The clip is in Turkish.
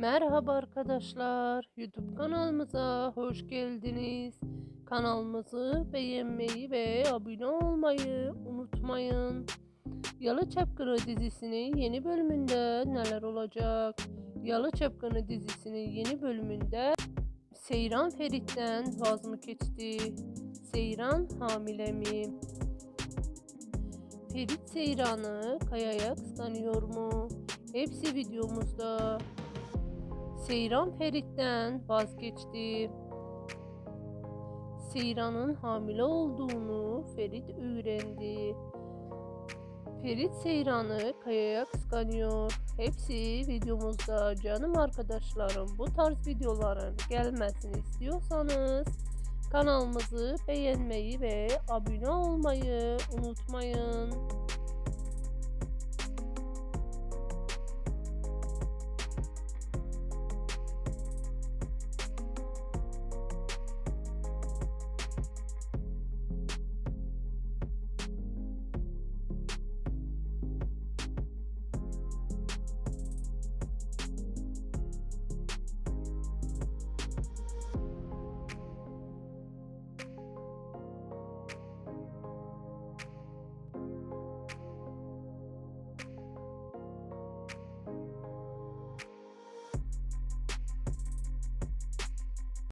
Merhaba arkadaşlar. YouTube kanalımıza hoş geldiniz. Kanalımızı beğenmeyi ve abone olmayı unutmayın. Yalı Çapkını dizisinin yeni bölümünde neler olacak? Yalı Çapkını dizisinin yeni bölümünde Seyran Ferit'ten vaz mı geçti? Seyran hamile mi? Ferit Seyran'ı Kaya'ya kıskanıyor mu? Hepsi videomuzda. Seyran Ferit'ten vazgeçti. Seyran'ın hamile olduğunu Ferit öğrendi. Ferit Seyran'ı Kaya'ya kıskanıyor. Hepsi videomuzda canım arkadaşlarım. Bu tarz videoların gelmesini istiyorsanız kanalımızı beğenmeyi ve abone olmayı unutmayın.